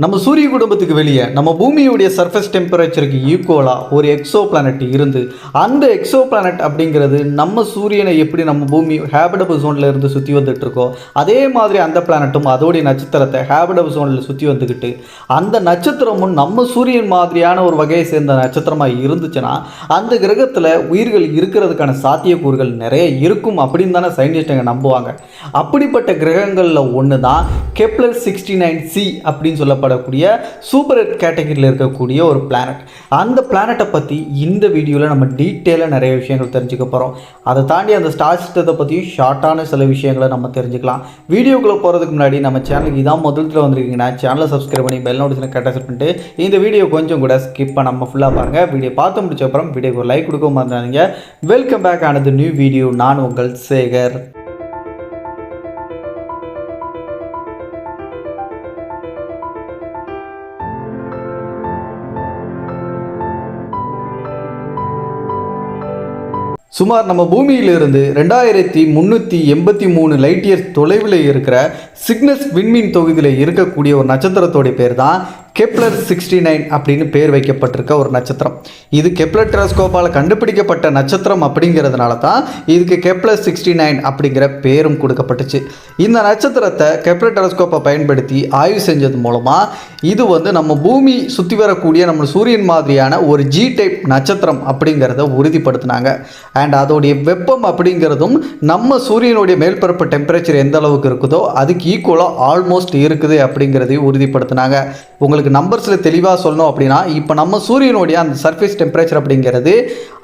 நம்ம சூரிய குடும்பத்துக்கு வெளியே நம்ம பூமியுடைய சர்ஃபேஸ் டெம்பரேச்சருக்கு ஈக்குவலாக ஒரு எக்ஸோ பிளானட் இருந்து அந்த எக்ஸோ பிளானட் அப்படிங்கிறது நம்ம சூரியனை எப்படி நம்ம பூமி ஹேபிடபிள் ஜோனில் இருந்து சுற்றி வந்துட்டு இருக்கோ அதே மாதிரி அந்த பிளானட்டும் அதோடைய நட்சத்திரத்தை ஹேபிடபிள் ஜோனில் சுற்றி வந்துக்கிட்டு அந்த நட்சத்திரமும் நம்ம சூரியன் மாதிரியான ஒரு வகையை சேர்ந்த நட்சத்திரமாக இருந்துச்சுன்னா அந்த கிரகத்தில் உயிர்கள் இருக்கிறதுக்கான சாத்தியக்கூறுகள் நிறைய இருக்கும் அப்படின்னு தானே சயின்டிஸ்ட்டுங்க நம்புவாங்க. அப்படிப்பட்ட கிரகங்களில் ஒன்று தான் கெப்லர் சிக்ஸ்டி நைன் சி அப்படின்னு சொல்லப்படக்கூடிய சூப்பர் ஹெட் கேட்டகரியில் இருக்கக்கூடிய ஒரு பிளானட் அந்த பிளானட்டை பற்றி இந்த வீடியோவில் நம்ம டீட்டெயிலாக நிறைய விஷயங்கள் தெரிஞ்சுக்க போகிறோம் அதை தாண்டி அந்த ஸ்டார் சிஸ்டத்தை பற்றியும் ஷார்ட்டான சில விஷயங்களை நம்ம தெரிஞ்சுக்கலாம். வீடியோக்குள்ளே போகிறதுக்கு முன்னாடி நம்ம சேனலுக்கு இதான் முதல்ல வந்திருக்கீங்கன்னா சேனலை சப்ஸ்கிரைப் பண்ணி பெல் நோட்டிஃபிகேஷன் கரெக்டாக செட் பண்ணிட்டு இந்த வீடியோ கொஞ்சம் கூட ஸ்கிப் பண்ணாமல் ஃபுல்லாக பாருங்கள் வீடியோ பார்த்து முடிச்ச அப்புறம் வீடியோக்கு ஒரு லைக் கொடுக்க மறந்துடாதீங்க. வெல்கம் பேக் ஆனது நியூ வீடியோ நான் உங்கள் சேகர். சுமார் நம்ம பூமியிலிருந்து ரெண்டாயிரத்தி முந்நூற்றி எண்பத்தி மூணு லைட் இயர்ஸ் தொலைவில் இருக்கிற சிக்னஸ் விண்மீன் தொகுதியில் இருக்கக்கூடிய ஒரு நட்சத்திரத்தோடைய பேர் தான் கெப்லர் சிக்ஸ்டி நைன் அப்படின்னு பேர் வைக்கப்பட்டிருக்க ஒரு நட்சத்திரம். இது கெப்லர் டெலஸ்கோப்பால் கண்டுபிடிக்கப்பட்ட நட்சத்திரம் அப்படிங்கிறதுனால தான் இதுக்கு கெப்லர் சிக்ஸ்டி நைன் அப்படிங்கிற பேரும் கொடுக்கப்பட்டுச்சு. இந்த நட்சத்திரத்தை கெப்லர் டெலஸ்கோப்பை பயன்படுத்தி ஆய்வு செஞ்சது மூலமாக இது வந்து நம்ம பூமி சுற்றி வரக்கூடிய நம்ம சூரியன் மாதிரியான ஒரு ஜி டைப் நட்சத்திரம் அப்படிங்கிறத உறுதிப்படுத்தினாங்க. அண்ட் அதோடைய வெப்பம் அப்படிங்கிறதும் நம்ம சூரியனுடைய மேற்பரப்பு டெம்பரேச்சர் எந்த அளவுக்கு இருக்குதோ அதுக்கு ஈக்குவலாக ஆல்மோஸ்ட் இருக்குது அப்படிங்கிறதையும் உறுதிப்படுத்தினாங்க. உங்களுக்கு நம்பர்ஸில் தெளிவாக சொல்லணும் அப்படின்னா இப்போ நம்ம சூரியனுடைய அந்த சர்ஃபேஸ் டெம்பரேச்சர் அப்படிங்கிறது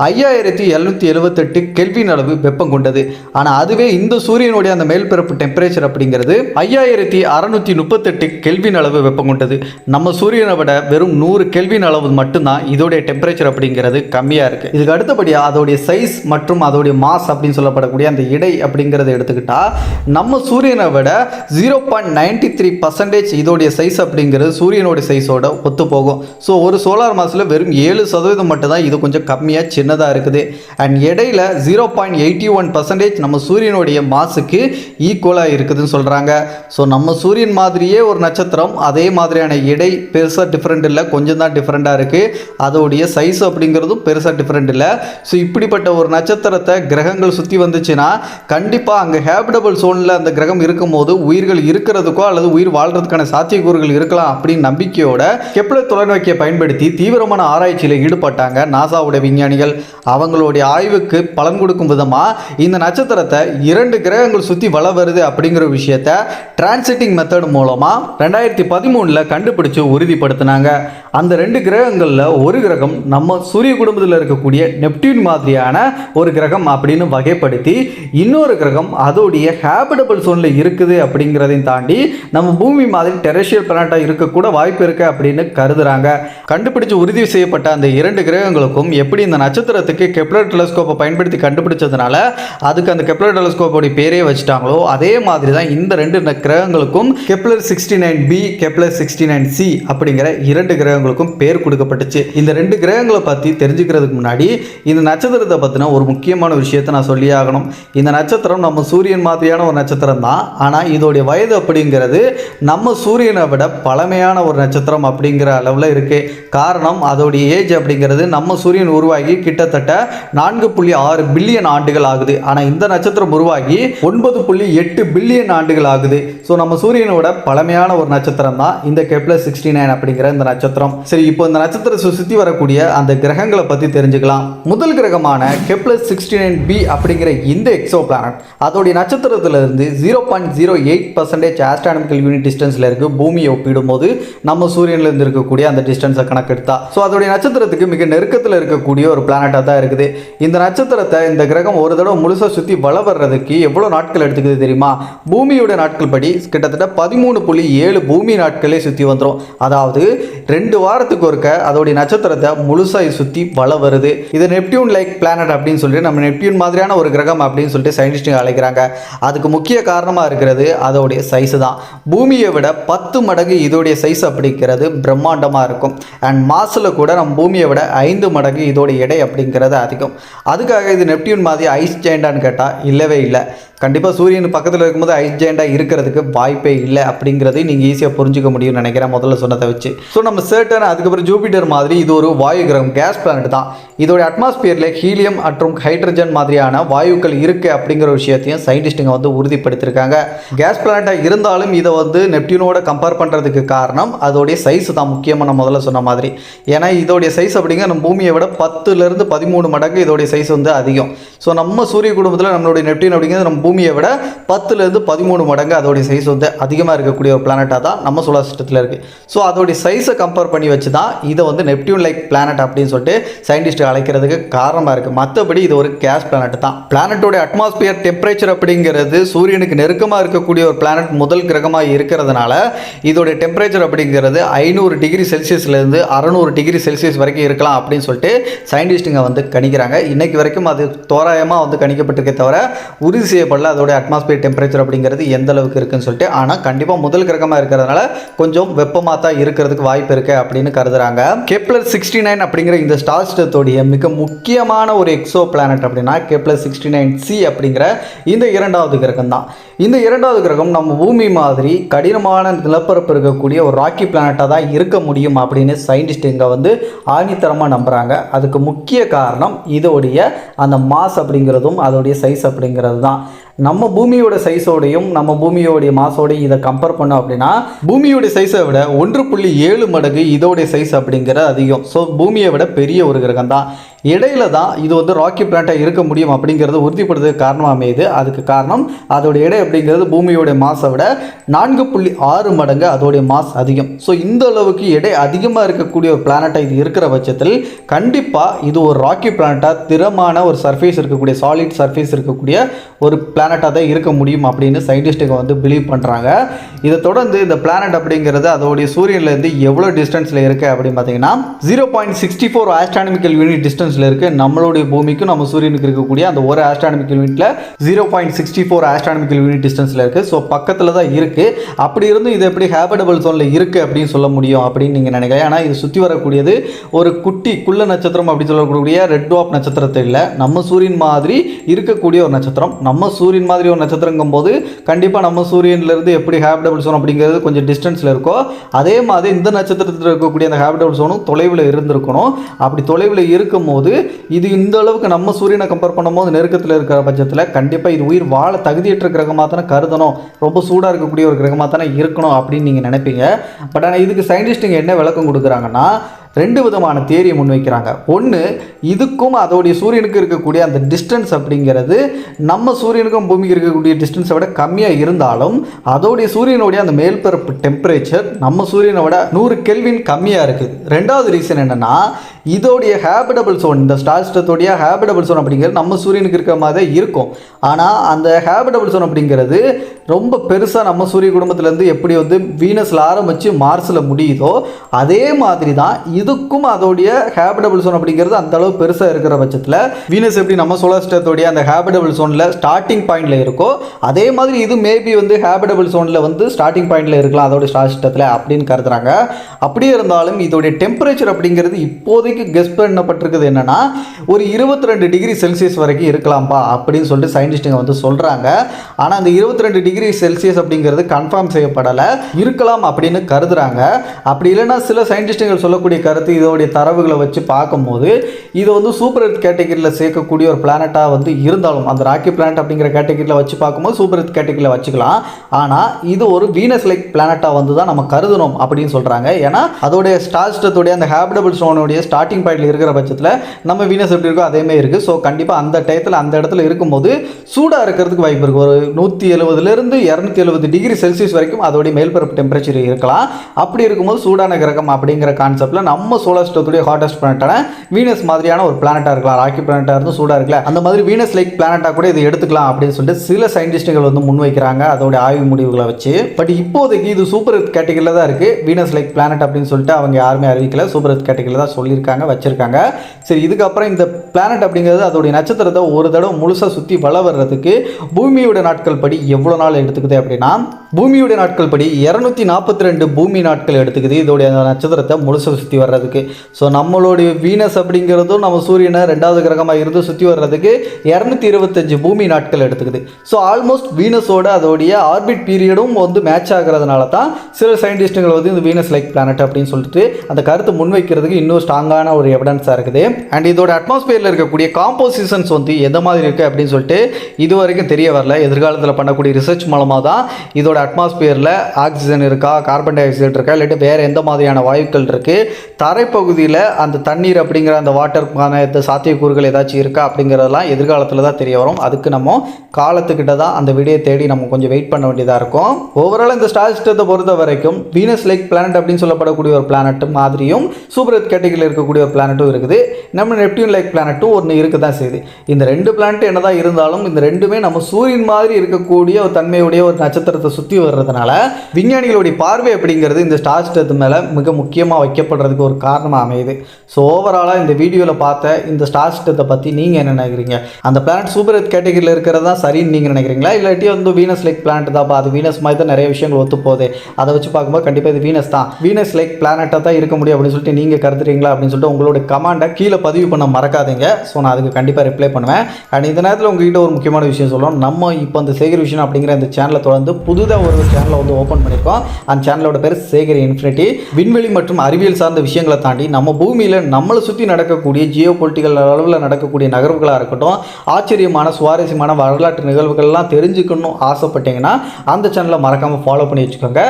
ஐயாயிரத்தி எழுநூற்றி எழுபத்தெட்டு கெல்வின் அளவு வெப்பம் கொண்டது. ஆனால் அதுவே இந்த சூரியனுடைய அந்த மேல்பரப்பு டெம்பரேச்சர் அப்படிங்கிறது ஐயாயிரத்தி அறநூற்றி முப்பத்தெட்டு கெல்வின் அளவு வெப்பம் கொண்டது. நம்ம சூரியனை விட வெறும் நூறு கெல்வின் அளவு மட்டும்தான் இதோடைய டெம்பரேச்சர் அப்படிங்கிறது கம்மியாக இருக்குது இதுக்கு அடுத்தபடியாக அதோடைய சைஸ் மற்றும் அதோடைய மாஸ் அப்படின்னு சொல்லப்படக்கூடிய அந்த இடை அப்படிங்கிறத எடுத்துக்கிட்டால் நம்ம சூரியனை விட zero point ninety three percentage இதோடைய சைஸ் அப்படிங்கிறது சூரியன் சூரியனோட சைஸோட ஒத்து போகும். ஸோ ஒரு சோலார் மாசத்தில் வெறும் ஏழு சதவீதம் மட்டும்தான் இது கொஞ்சம் கம்மியாக சின்னதாக இருக்குது. அண்ட் இடையில zero point eighty one percentage நம்ம சூரியனுடைய மாசுக்கு ஈக்குவலாக இருக்குதுன்னு சொல்கிறாங்க ஸோ நம்ம சூரியன் மாதிரியே ஒரு நட்சத்திரம் அதே மாதிரியான இடை பெருசாக டிஃப்ரெண்ட் இல்லை கொஞ்சம் தான் டிஃப்ரெண்ட்டாக இருக்குது அதோடைய சைஸ் அப்படிங்கிறதும் பெருசாக டிஃப்ரெண்ட் இல்லை. ஸோ இப்படிப்பட்ட ஒரு நட்சத்திரத்தை கிரகங்கள் சுற்றி வந்துச்சுன்னா கண்டிப்பாக அங்கே ஹேபிடபிள் சோனில் அந்த கிரகம் இருக்கும்போது உயிர்கள் இருக்கிறதுக்கோ அல்லது உயிர் வாழ்றதுக்கான சாத்தியக்கூறுகள் இருக்கலாம் அப்படின்னு நம்பிக்கையோட கெப்ளர் தொலைநோக்கியை பயன்படுத்தி தீவிரமான ஆராய்ச்சியில் ஈடுபட்டாங்க நாசாவுடைய விஞ்ஞானிகள். அவங்களுடைய ஆய்வுக்கு பலன் கொடுக்கும் விதமாக இந்த நட்சத்திரத்தை இரண்டு கிரகங்கள் சுற்றி வள வருது அப்படிங்கிற விஷயத்த டிரான்சிட்டிங் மெத்தட் மூலமாக ரெண்டாயிரத்தி பதிமூணில் கண்டுபிடிச்சு உறுதிப்படுத்தினாங்க. அந்த ரெண்டு கிரகங்களில் ஒரு கிரகம் நம்ம சூரிய குடும்பத்தில் இருக்கக்கூடிய நெப்டியூன் மாதிரியான ஒரு கிரகம் அப்படின்னு வகைப்படுத்தி இன்னொரு கிரகம் அதோடைய ஹேபிடபிள் சோனில் இருக்குது அப்படிங்கிறதையும் தாண்டி நம்ம பூமி மாதிரி டெரஷியல் பிளானட்டாக இருக்கக்கூட வாய்ப்பு இருக்கு அப்படின்னு கருதுறாங்க. கண்டுபிடிச்சு உறுதி செய்யப்பட்ட அந்த இரண்டு கிரகங்களுக்கும் எப்படி இந்த நட்சத்திரத்துக்கு கெப்லர் டெலஸ்கோப்பை பயன்படுத்தி கண்டுபிடிச்சதுனால அதுக்கு அந்த கெப்லர் டெலஸ்கோப்போடைய பேரே வச்சுட்டாங்களோ அதே மாதிரி தான் இந்த ரெண்டு கிரகங்களுக்கும் Kepler sixty nine B Kepler sixty nine C அப்படிங்கிற இரண்டு கிரகங்களுக்கும் பேர் கொடுக்கப்பட்டுச்சு. இந்த ரெண்டு கிரகங்களை பற்றி தெரிஞ்சுக்கிறதுக்கு முன்னாடி இந்த நட்சத்திரத்தை பற்றின ஒரு முக்கியமான விஷயத்தை நான் சொல்லி ஆகணும். இந்த நட்சத்திரம் நம்ம சூரியன் மாதிரியான ஒரு நட்சத்திரம் தான் ஆனால் இதோடைய வயது அப்படிங்கிறது நம்ம சூரியனை விட பழமையான ஒரு நட்சத்திரம் அப்படிங்கிற அளவில் இருக்கு. காரணம் அதோடைய ஏஜ் அப்படிங்கிறது நம்ம சூரியன் உருவாகி கிட்டத்தட்ட நான்கு புள்ளி ஆறு பில்லியன் ஆண்டுகள் ஆகுது. ஆனால் இந்த நட்சத்திரம் உருவாகி ஒன்பது புள்ளி எட்டு பில்லியன் ஆண்டுகள் ஆகுது. ஸோ நம்ம சூரியனோட பழமையான ஒரு நட்சத்திரம் தான் இந்த கெப்லர் சிக்ஸ்டி நைன் அப்படிங்கிற இந்த நட்சத்திரம். சரி இப்போ இந்த நட்சத்திரத்தை சுற்றி வரக்கூடிய அந்த கிரகங்களை பற்றி தெரிஞ்சுக்கலாம். முதல் கிரகமான கெப்லர் சிக்ஸ்டி நைன் பி அப்படிங்கிற இந்த எக்ஸோ பிளானட் அதோடைய நட்சத்திரத்திலிருந்து zero point zero eight percentage astronomical unit டிஸ்டன்ஸில் இருக்கு. பூமியை ஒப்பிடும்போது நம்ம சூரியன்ல இருந்து இருக்கக்கூடிய அந்த டிஸ்டன்ஸை கணக்கெடுத்தா. ஸோ அதோடைய நட்சத்திரத்துக்கு மிக நெருக்கத்தில் இருக்கக்கூடிய ஒரு பிளானட்டாக தான் இருக்குது. இந்த நட்சத்திரத்தை இந்த கிரகம் ஒரு தடவை முழுசாக சுற்றி வள வர்றதுக்கு எவ்வளோ நாட்கள் எடுத்துக்குது தெரியுமா? பூமியோட நாட்கள் படி கிட்டத்தட்ட பதிமூணு புள்ளி ஏழு பூமி நாட்களே சுற்றி வந்துடும் அதாவது ரெண்டு வாரத்துக்கு ஒருக்க அதோடைய நட்சத்திரத்தை முழுசாக சுற்றி வள வருது இது நெப்டியூன் லைக் பிளானட் அப்படின்னு சொல்லிட்டு நம்ம நெப்டியூன் மாதிரியான ஒரு கிரகம் அப்படின்னு சொல்லிட்டு சயின்டிஸ்ட்டுங்க அழைக்கிறாங்க. அதுக்கு முக்கிய காரணமாக இருக்கிறது அதோடைய சைஸ் தான். பூமியை விட பத்து மடங்கு இதோடைய சைஸ் அப்படிங்கிறது பிரம்மாண்டமாக இருக்கும். அண்ட் மாசில் கூட நம்ம பூமியை விட ஐந்து மடங்கு இதோட எடை அப்படிங்கிறது அதிகம். அதுக்காக இது நெப்டியூன் மாதிரி ஐஸ் ஜெயண்டான்னு கேட்டால் இல்லவே இல்லை. கண்டிப்பாக சூரியன் பக்கத்தில் இருக்கும்போது ஐஸ் ஜெயண்டாக இருக்கிறதுக்கு வாய்ப்பே இல்லை அப்படிங்கிறது நீங்கள் ஈஸியாக புரிஞ்சுக்க முடியும்னு நினைக்கிறேன் முதல்ல சொன்னதை வச்சு. ஸோ நம்ம சேட்டன் அதுக்கப்புறம் ஜூபிட்டர் மாதிரி இது ஒரு வாயு கிரகம் கேஸ் பிளானட் தான். இதோடைய அட்மாஸ்பியரில் ஹீலியம் மற்றும் ஹைட்ரஜன் மாதிரியான வாயுக்கள் இருக்குது அப்படிங்கிற விஷயத்தையும் சயின்டிஸ்ட்டுங்க வந்து உறுதிப்படுத்தியிருக்காங்க. கேஸ் பிளானட்டாக இருந்தாலும் இதை வந்து நெப்டியூனோட கம்பேர் பண்ணுறதுக்கு காரணம் அதோடைய சைஸ் தான் முக்கியமாக நான் முதல்ல சொன்ன மாதிரி. ஏன்னா இதோடைய சைஸ் அப்படிங்க நம்ம பூமியை விட பத்துலேருந்து பதிமூணு மடங்கு இதோடைய சைஸ் வந்து அதிகம். ஸோ நம்ம சூரிய குடும்பத்தில் நம்மளுடைய நெப்டியூன் அப்படிங்கிறது நம்ம பூமியை விட பத்துலேருந்து பதிமூணு மடங்கு அதோடைய சைஸ் வந்து அதிகமாக இருக்கக்கூடிய ஒரு பிளானட்டாக தான் நம்ம சோலார் சிஸ்டத்தில் இருக்குது ஸோ அதோடைய சைஸை கம்பேர் பண்ணி வச்சு தான் இதை வந்து நெப்டியூன் லைக் பிளானட் அப்படின்னு சொல்லிட்டு சயின்டிஸ்ட் அழைக்கிறதுக்கு காரணமாக இருக்குது மற்றபடி இது ஒரு கேஸ் பிளானட் தான். பிளானட்டோட அட்மாஸ்பியர் டெம்பரேச்சர் அப்படிங்கிறது சூரியனுக்கு நெருக்கமாக இருக்கக்கூடிய ஒரு பிளானட் முதல் கிரகமாக இருக்கிறதுனால இதோடைய டெம்பரேச்சர் அப்படிங்கிறது ஐநூறு டிகிரி செல்சியஸ்லேருந்து அறநூறு டிகிரி செல்சியஸ் வரைக்கும் இருக்கலாம் அப்படின்னு சொல்லிட்டு சயின்டிஸ்ட்டுங்க வந்து கணிக்கிறாங்க. இன்றைக்கு வரைக்கும் அது தோராயமாக வந்து கணிக்கப்பட்டிருக்கே தவிர உறுதி செய்யப்படல அதோடைய அட்மாஸ்பியர் டெம்பரேச்சர் அப்படிங்கிறது எந்த அளவுக்கு இருக்குன்னு சொல்லிட்டு. ஆனால் கண்டிப்பாக முதல் கிரகமாக இருக்கிறதுனால கொஞ்சம் வெப்பமாக தான் இருக்கிறதுக்கு வாய்ப்பு இருக்குது அப்படின்னு கருதுகிறாங்க கெப்லர் சிக்ஸ்டி நைன் அப்படிங்கிற இந்த ஸ்டார் சிஸ்டத்தோடைய மிக முக்கியமான ஒரு எக்ஸோ பிளானட் அப்படின்னா கெப்லர் சிக்ஸ்டி நைன் சி அப்படிங்கிற இந்த இரண்டாவது கிரகம் தான். இந்த இரண்டாவது கிரகம் நம்ம பூமி மாதிரி கடினமான நிலப்பரப்பு இருக்கக்கூடிய ஒரு ராக்கி பிளானட்டாக தான் இருக்க முடியும் அப்படின்னு சயின்டிஸ்ட் இங்கே வந்து ஆணித்தரமாக நம்புகிறாங்க அதுக்கு முக்கிய காரணம் இதோடைய அந்த மாஸ் அப்படிங்கிறதும் அதோடைய சைஸ் அப்படிங்கிறது தான். நம்ம பூமியோட சைஸோடையும் நம்ம பூமியோடைய மாசோடையும் இதை கம்பேர் பண்ணோம் அப்படின்னா பூமியோட சைஸை விட ஒன்று புள்ளி ஏழு மடங்கு இதோடைய சைஸ் அப்படிங்கிற அதிகம். ஸோ பூமியை விட பெரிய ஒரு கிரகம் தான் இடையில தான் இது வந்து ராக்கி பிளான்ட்டாக இருக்க முடியும் அப்படிங்கிறது உறுதிப்படுறதுக்கு காரணமாக அமையுது. அதுக்கு காரணம் அதோடைய எடை அப்படிங்கிறது பூமியோடைய மாஸை விட நான்கு புள்ளி ஆறு மடங்கு அதோடைய மாஸ் அதிகம். ஸோ இந்த அளவுக்கு எடை அதிகமாக இருக்கக்கூடிய ஒரு பிளானட்டாக இது இருக்கிற பட்சத்தில் கண்டிப்பாக இது ஒரு ராக்கி பிளானட்டாக திறமான ஒரு சர்ஃபேஸ் இருக்கக்கூடிய சாலிட் சர்ஃபேஸ் இருக்கக்கூடிய ஒரு பிளானட்டாக தான் இருக்க முடியும் அப்படின்னு சயின்டிஸ்ட்டுங்க வந்து பிலீவ் பண்ணுறாங்க இதை தொடர்ந்து இந்த பிளானட் அப்படிங்கிறது அதோடைய சூரியன்லேருந்து எவ்வளோ டிஸ்டன்ஸில் இருக்குது அப்படின்னு பார்த்தீங்கன்னா zero point sixty four astronomical unit distance டிஸ்டன்ஸில் இருக்குது நம்மளுடைய பூமிக்கும் நம்ம சூரியனுக்கு இருக்கக்கூடிய அந்த ஒரு ஆஸ்ட்ரானமிக்கல் யூனிட்டில் zero point sixty four astronomical unit டிஸ்டன்ஸில் இருக்குது ஸோ பக்கத்தில் தான் இருக்குது அப்படி இருந்தும் இது எப்படி ஹேபிடபிள் சோனில் இருக்குது அப்படின்னு சொல்ல முடியும் அப்படின்னு நீங்கள் நினைக்கிறேன் ஏன்னா இது சுற்றி வரக்கூடியது ஒரு குட்டி குள்ள நட்சத்திரம் அப்படின்னு சொல்லக்கூடிய ரெட் டாப் நட்சத்திரத்தை இல்லை. நம்ம சூரியன் மாதிரி இருக்கக்கூடிய ஒரு நட்சத்திரம். நம்ம சூரியன் மாதிரி ஒரு நட்சத்திரங்கும் போது கண்டிப்பாக நம்ம சூரியன்லேருந்து எப்படி ஹேபிடபிள் சோன் அப்படிங்கிறது கொஞ்சம் டிஸ்டன்ஸில் இருக்கோ அதே மாதிரி இந்த நட்சத்திரத்தில் இருக்கக்கூடிய அந்த ஹேபிடபிள் சோனும் தொலைவில் இருந்திருக்கணும். அப்படி தொலைவில் இருக்கும்போது இது இந்த அளவுக்கு நம்ம சூரியனை கம்பேர் பண்ணும்போது நெருக்கத்தில் இருக்கிற பட்சத்தில் கண்டிப்பாக இது உயிர் வாழ தகுதியற்ற கிரகமாக தானே கருதணும். ரொம்ப சூடாக இருக்கக்கூடிய ஒரு கிரகமாக தானே இருக்கணும் அப்படின்னு நீங்கள் நினைப்பீங்க. பட் ஆனால் இதுக்கு சயின்டிஸ்ட்டுங்க என்ன விளக்கம் கொடுக்குறாங்கன்னா ரெண்டு விதமான தேரியை முன்வைக்கிறாங்க. ஒன்று இதுக்கும் அதோடைய சூரியனுக்கு இருக்கக்கூடிய அந்த டிஸ்டன்ஸ் அப்படிங்கிறது நம்ம சூரியனுக்கும் பூமிக்கு இருக்கக்கூடிய டிஸ்டன்ஸை விட கம்மியாக இருந்தாலும் அதோடைய சூரியனுடைய அந்த மேல்பரப்பு டெம்பரேச்சர் நம்ம சூரியனை விட நூறு கெல்வின் கம்மியாக இருக்குது ரெண்டாவது ரீசன் என்னென்னா இதோடைய ஹேபிடபிள் சோன் இந்த ஸ்டார்ஸ்டத்தோடைய ஹேபிடபிள் சோன் அப்படிங்கிறது நம்ம சூரியனுக்கு இருக்கிற மாதிரி தான் இருக்கும். ஆனால் அந்த ஹேபிடபிள் சோன் அப்படிங்கிறது ரொம்ப பெருசாக நம்ம சூரிய குடும்பத்திலேருந்து எப்படி வந்து வீனஸில் ஆரம்பித்து மார்ஸில் முடியுதோ அதே மாதிரி தான் இதுக்கும் அதோடைய ஹேபிடபிள் சோன் அப்படிங்கிறது அந்த அளவு பெருசாக இருக்கிற பட்சத்தில் வீனஸ் எப்படி நம்ம சோலார் சிஸ்டத்தோடைய அந்த ஹேபிடபிள் சோனில் ஸ்டார்டிங் பாயிண்டில் இருக்கோ அதே மாதிரி இது மேபி வந்து ஹேபிடபிள் சோனில் வந்து ஸ்டார்டிங் பாயிண்டில் இருக்கலாம் அதோடய ஸ்டார் சிஸ்டத்தில் அப்படின்னு கருதுறாங்க. அப்படியே இருந்தாலும் இதோடைய டெம்பரேச்சர் அப்படிங்கிறது இப்போதைக்கு கெஸ் பண்ணப்பட்டிருக்குது என்னென்னா ஒரு இருபத்தி ரெண்டு டிகிரி செல்சியஸ் வரைக்கும் இருக்கலாம்ப்பா அப்படின்னு சொல்லிட்டு சயின்டிஸ்ட்டுங்க வந்து சொல்கிறாங்க ஆனால் அந்த இருபத்தி ரெண்டு டிகிரி செல்சியஸ் அப்படிங்கிறது கன்ஃபார்ம் செய்யப்படலை. இருக்கலாம் அப்படின்னு கருதுறாங்க. அப்படி இல்லைன்னா சில சயின்டிஸ்ட்டுகள் சொல்லக்கூடிய அடுத்து இதோடைய தரவுகளை வச்சு பார்க்கும்போது இது வந்து சூப்பர் எர்த் கேட்டகரியில் சேர்க்கக்கூடிய ஒரு பிளானட்டாக வந்து இருந்தாலும் அந்த ராக்கி பிளானட் அப்படிங்கிற கேட்டகரியில் வச்சு பார்க்கும்போது சூப்பர் எர்த் கேட்டகரியில் வச்சுக்கலாம். ஆனால் இது ஒரு வீனஸ் லைக் பிளானட்டாக வந்து தான் நம்ம கருதணும் அப்படின்னு சொல்கிறாங்க ஏன்னா அதோடைய ஸ்டார் அந்த ஹேபிடபிள் ஸ்டோனுடைய ஸ்டார்டிங் பாயிண்ட்ல இருக்கிற பட்சத்தில் நம்ம வீனஸ் எப்படி இருக்கோ அதேமாதிரி இருக்குது ஸோ கண்டிப்பாக அந்த டயத்தில் அந்த இடத்துல இருக்கும்போது சூடாக இருக்கிறதுக்கு வாய்ப்பு இருக்குது ஒரு நூற்றி எழுபதுலேருந்து இரநூத்தி எழுபது டிகிரி செல்சியஸ் வரைக்கும் அதோடைய மேல்பரப்பு டெம்பரேச்சர் இருக்கலாம். அப்படி இருக்கும்போது சூடான கிரகம் அப்படிங்கிற கான்செப்டில் நம்ம நம்ம சோலார் சிஸ்டத்துடைய ஹாட்டஸ்ட் பிளானட்டான வீனஸ் மாதிரியான ஒரு பிளானட்டாக இருக்கலாம். ராக்கி பிளானட்டாக இருந்து சூடாக இருக்கல அந்த மாதிரி வீனஸ் லைக் பிளானட்டாக கூட இதை எடுத்துக்கலாம் அப்படின்னு சொல்லிட்டு சில சயின்டிஸ்ட்டுகள் வந்து முன்வைக்கிறாங்க. அதோட ஆய்வு முடிவுகளை வச்சு. பட் இப்போதைக்கு இது சூப்பர் எர்த் கேட்டகரியில் தான் இருக்குது வீனஸ் லைக் பிளானட் அப்படின்னு சொல்லிட்டு அவங்க யாருமே அறிவிக்கல. சூப்பர் எர்த் கேட்டகரியில் தான் சொல்லியிருக்காங்க வச்சிருக்காங்க. சரி இதுக்கப்புறம் இந்த பிளானட் அப்படிங்கிறது அதோடைய நட்சத்திரத்தை ஒரு தடவை முழுசாக சுற்றி வள வர்றதுக்கு பூமியோட நாட்கள் படி எவ்வளோ நாள் எடுத்துக்குது அப்படின்னா பூமியுடைய நாட்கள் படி இரநூத்தி நாற்பத்தி ரெண்டு பூமி நாட்கள் எடுத்துக்குது. இதோடைய அந்த நட்சத்திரத்தை முழுசாக சுற்றி வர்றதுக்கு. ஸோ நம்மளுடைய வீனஸ் அப்படிங்கிறதும் நம்ம சூரியனை ரெண்டாவது கிரகமாக இருந்து சுற்றி வர்றதுக்கு இரநூத்தி இருபத்தஞ்சு பூமி நாட்கள் எடுத்துக்குது. ஸோ ஆல்மோஸ்ட் வீனஸோட அதோடைய ஆர்பிட் பீரியடும் வந்து மேட்ச் ஆகிறதுனால தான் சில சயின்டிஸ்ட்டுகள் வந்து இந்த வீனஸ் லைக் பிளானட் அப்படின்னு சொல்லிட்டு அந்த கருத்தை முன்வைக்கிறதுக்கு இன்னும் ஸ்ட்ராங்கான ஒரு எவிடன்ஸாக இருக்குது. அண்ட் இதோட அட்மாஸ்பியரில் இருக்கக்கூடிய காம்போசிஷன்ஸ் வந்து எந்த மாதிரி இருக்குது அப்படின்னு சொல்லிட்டு இது வரைக்கும் தெரிய வரல. எதிர்காலத்தில் பண்ணக்கூடிய ரிசர்ச் மூலமாக தான் இதோட அட்மாஸ்பியரில் ஆக்சிஜன் இருக்கா கார்பன் டை ஆக்சைடு இருக்கா இல்லாட்டி வேறு எந்த மாதிரியான வாயுக்கள் இருக்குது தரைப்பகுதியில் அந்த தண்ணீர் அப்படிங்கிற அந்த வாட்டருக்கான சாத்தியக்கூறுகள் ஏதாச்சும் இருக்கா அப்படிங்கிறதெல்லாம் எதிர்காலத்தில் தான் தெரிய வரும். அதுக்கு நம்ம காலத்துக்கிட்ட தான் அந்த விடையை தேடி நம்ம கொஞ்சம் வெயிட் பண்ண வேண்டியதாக இருக்கும். ஓவரால் இந்த ஸ்டார் சிஸ்டத்தை பொறுத்த வரைக்கும் வீனஸ் லைக் பிளானட் அப்படின்னு சொல்லப்படக்கூடிய ஒரு பிளானட் மாதிரியும் சூப்பரத் கேட்டகரியில் இருக்கக்கூடிய ஒரு பிளானட்டும் இருக்குது. நம்ம நெப்டியூன் லைக் பிளானட்டும் ஒன்று இருக்க தான் செய்யுது. இந்த ரெண்டு பிளானட் என்னதான் இருந்தாலும் இந்த ரெண்டுமே நம்ம சூரியன் மாதிரி இருக்கக்கூடிய ஒரு தன்மையுடைய ஒரு நட்சத்திரத்தை சுற்றி வர்றதுனால விஞ்ஞானிகளுடைய பார்வை அப்படிங்கிறது இந்த ஸ்டார் சிஸ்டத்து மேலே மிக முக்கியமாக வைக்கப்படுறதுக்கு ஒரு காரணமாக அமையுது. ஸோ ஓவராலாக இந்த வீடியோவில் பார்த்த இந்த ஸ்டார் சிஸ்டத்தை பற்றி நீங்கள் என்ன நினைக்கிறீங்க? அந்த பிளானட் சூப்பர் எர்த் கேட்டகரியில் இருக்கிறது தான் சரின்னு நீங்கள் நினைக்கிறீங்களா? இல்லாட்டி வந்து வீனஸ் லைக் பிளானட் தான்ப்பா அது வீனஸ் மாதிரி தான் நிறைய விஷயங்கள் ஒத்து போகுது அதை வச்சு பார்க்கும்போது கண்டிப்பாக இது வீனஸ் தான். வீனஸ் லைக் பிளானட்டாக தான் இருக்க முடியும் அப்படின்னு சொல்லிட்டு நீங்கள் கருதுறீங்களா? அப்படின்னு சொல்லிட்டு உங்களோட கமாண்டை கீழே பதிவு பண்ண மறக்காதீங்க. ஸோ நான் அதுக்கு கண்டிப்பாக ரிப்ளை பண்ணுவேன். அண்ட் இந்த நேரத்தில் உங்ககிட்ட ஒரு முக்கியமான விஷயம் சொல்லணும். நம்ம இப்போ அந்த சேகர் விஷயம் அப்படிங்கிற இந்த சேனலை தொடர்ந்து புதுதாக ஒரு சேனலை வந்து ஓப்பன் பண்ணியிருக்கோம் அந்த சேனலோட பேர் சேகரி இன்ஃபினிட்டி விண்வெளி மற்றும் அறிவியல் சார்ந்த விஷயங்களை தாண்டி நம்ம பூமியில் நம்மளை சுற்றி நடக்கக்கூடிய ஜியோ பொலிட்டிக்கல் அளவில் நடக்கக்கூடிய நகர்வுகளாக இருக்கட்டும் ஆச்சரியமான சுவாரஸ்யமான வரலாற்று நிகழ்வுகள்லாம் தெரிஞ்சுக்கணும் ஆசைப்பட்டீங்கன்னா அந்த சேனலை மறக்காமல் ஃபாலோ பண்ணி வச்சுக்கோங்க.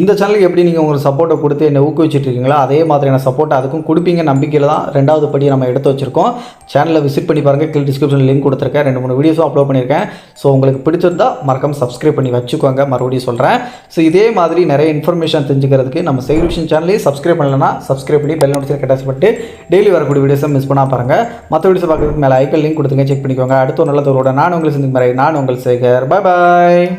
இந்த சேனலுக்கு எப்படி நீங்கள் உங்களுக்கு சப்போர்ட்டை கொடுத்து என்னை ஊக்குவிச்சிட்டு இருக்கீங்களோ அதே மாதிரியான சப்போர்ட் அதுக்கும் கொடுப்பீங்க நம்பிக்கையில் தான் ரெண்டாவது படி நம்ம எடுத்து வச்சுருக்கோம். சேனலை விசிட் பண்ணி பாருங்கள் கீழே டிஸ்கிரிப்ஷனில் லிங்க் கொடுத்துருக்கேன். ரெண்டு மூணு வீடியோஸும் அப்லோட் பண்ணியிருக்கேன். ஸோ உங்களுக்கு பிடிச்சிருந்தா மறக்காம சப்ஸ்கிரைப் பண்ணி வச்சுக்கோங்க. மறுபடியும் சொல்கிறேன் ஸோ இதே மாதிரி நிறைய இன்ஃபர்மேஷன் தெரிஞ்சுக்கிறதுக்கு நம்ம சேகரிஷன் சேனலையும் சப்ஸ்கிரைப் பண்ணலன்னா சப்ஸ்கிரைப் பண்ணி பெல் நோட்டிஃபிகேஷன் கட்டாச்சு பண்ணிட்டு டெய்லி வரக்கூடிய வீடியோஸை மிஸ் பண்ணால் பாருங்கள் மற்ற வீடியோஸ் பார்க்குறதுக்கு மேலே ஐக்கல் லிங்க் கொடுத்துங்க செக் பண்ணிக்கோங்க. அடுத்த ஒரு நான் உங்களை சந்திக்கும் வரை நான் உங்கள் சேகர் பாய் பாய்